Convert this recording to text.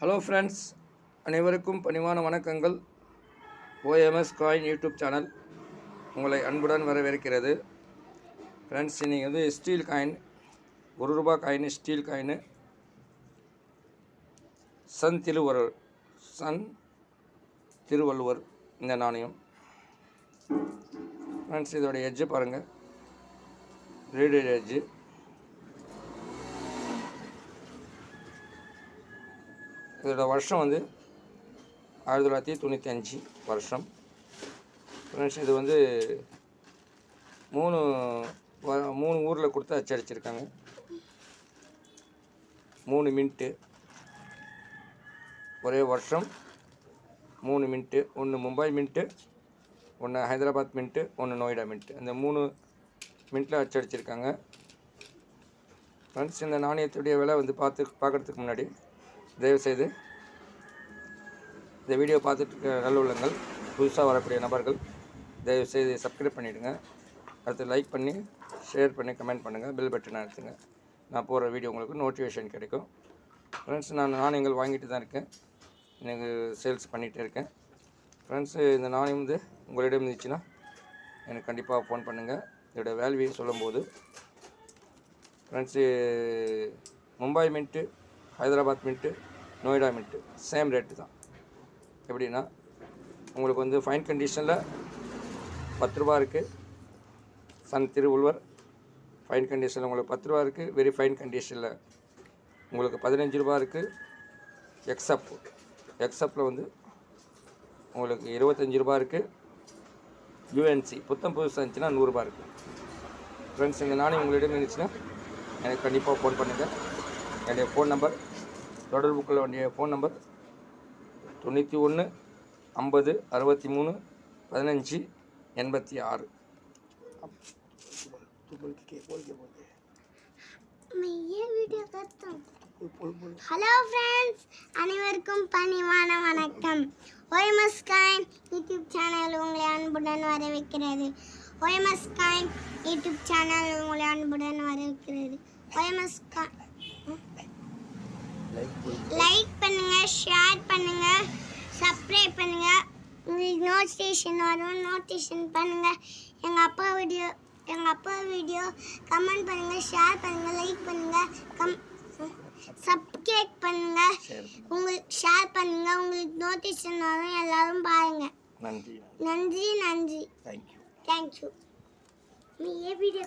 Hello friends அனைவருக்கும் பணிவான வணக்கங்கள். ஓஎம்எஸ் காயின் யூடியூப் சேனல் உங்களை அன்புடன் வரவேற்கிறது. ஃப்ரெண்ட்ஸ் இன்றைக்கி வந்து ஸ்டீல் காயின் ஒரு ரூபா காயின் ஸ்டீல் காயின் சன் திருவள்ளுவர் சன் திருவள்ளுவர் இந்த நாணயம். ஃப்ரெண்ட்ஸ் இதோடைய எஜ்ஜு பாருங்கள் ரீடட் எஜ்ஜு இதோட வருஷம் வந்து ஆயிரத்தி தொள்ளாயிரத்தி தொண்ணூற்றி அஞ்சு வருஷம். ஃப்ரெண்ட்ஸ் இது வந்து மூணு மூணு ஊரில் கொடுத்து அச்சடிச்சிருக்காங்க. மூணு மின்ட்டு ஒரே வருஷம் மூணு மின்ட்டு ஒன்று மும்பை மின்ட்டு ஒன்று ஹைதராபாத் மின்ட்டு ஒன்று நொய்டா மின்ட்டு அந்த மூணு மின்ட்டில் அச்சடிச்சிருக்காங்க. ஃப்ரெண்ட்ஸ் இந்த நாணயத்துடைய விலை வந்து பார்த்து பார்க்குறதுக்கு முன்னாடி தயவுசெய்து இந்த வீடியோ பார்த்துட்டு நல்லுள்ளங்கள் நல்ல உள்ளங்கள் புதுசாக வரக்கூடிய நபர்கள் தயவுசெய்து சப்ஸ்கிரைப் பண்ணிவிடுங்க அடுத்து லைக் பண்ணி ஷேர் பண்ணி கமெண்ட் பண்ணுங்கள் பில் பட்டன் அழுத்துங்க. நான் போகிற வீடியோ உங்களுக்கு நோட்டிஃபிகேஷன் கிடைக்கும். ஃப்ரெண்ட்ஸ் நான் நாணயங்கள் வாங்கிட்டு தான் இருக்கேன். எனக்கு சேல்ஸ் பண்ணிகிட்டே இருக்கேன். ஃப்ரெண்ட்ஸு இந்த நாணயம் வந்து உங்களிடம் இருந்துச்சுன்னா எனக்கு கண்டிப்பாக ஃபோன் பண்ணுங்கள் இதோட வேல்யூ சொல்லும்போது friends Mumbai mint Hyderabad mint Noida mint same rate தான். எப்படின்னா உங்களுக்கு வந்து ஃபைன் கண்டிஷனில் பத்து ரூபா இருக்குது சன் திருவள்ளுவர் ஃபைன் கண்டிஷனில் உங்களுக்கு பத்து ரூபா இருக்குது வெரி ஃபைன் கண்டிஷனில் உங்களுக்கு பதினஞ்சு ரூபா இருக்குது எக்ஸப் எக்ஸப்பில் வந்து உங்களுக்கு இருபத்தஞ்சி ரூபா இருக்குது யூஎன்சி புத்தம் புதுசாக இருந்துச்சுன்னா நூறுரூபா இருக்குது ஃப்ரெண்ட்ஸ் இந்த நாணயம் உங்களிடம் இருந்துச்சுன்னா எனக்கு கண்டிப்பாக ஃபோன் பண்ணுங்கள் என்னுடைய ஃபோன் நம்பர் தொடர்பு கொள்ள வேண்டிய ஃபோன் நம்பர் தொண்ணூற்றி ஒன்று ஐம்பது அறுபத்தி மூணு பதினஞ்சு எண்பத்தி ஆறு. வீடியோ ஹலோ ஃப்ரெண்ட்ஸ் அனைவருக்கும் பணிவான வணக்கம். ஒய்மஸ் காயின் யூடியூப் சேனல் உங்களை அன்புடன் வரவேற்கிறது. ஒய்மஸ் காயின் யூடியூப் சேனல் உங்களை அன்புடன் வரவேற்கிறது. ஒய்மஸ் லைக் பண்ணுங்க ஷேர் பண்ணுங்க சப்ஸ்கிரைப் பண்ணுங்க. உங்களுக்கு நோட்டிஃபிகேஷன் வரும் நோட்டிஃபிகேஷன் பண்ணுங்க. எங்கள் அப்பா வீடியோ எங்கள் அப்பா வீடியோ கமெண்ட் பண்ணுங்க ஷேர் பண்ணுங்க லைக் பண்ணுங்க கம் சப்ஸ்கிரைப் பண்ணுங்க. உங்களுக்கு ஷேர் பண்ணுங்க உங்களுக்கு நோட்டிஃபிகேஷன் வரும் எல்லாரும் பாருங்க. நன்றி. நன்றி நன்றி. தேங்க்யூ தேங்க்யூ நீ ஏ வீடியோ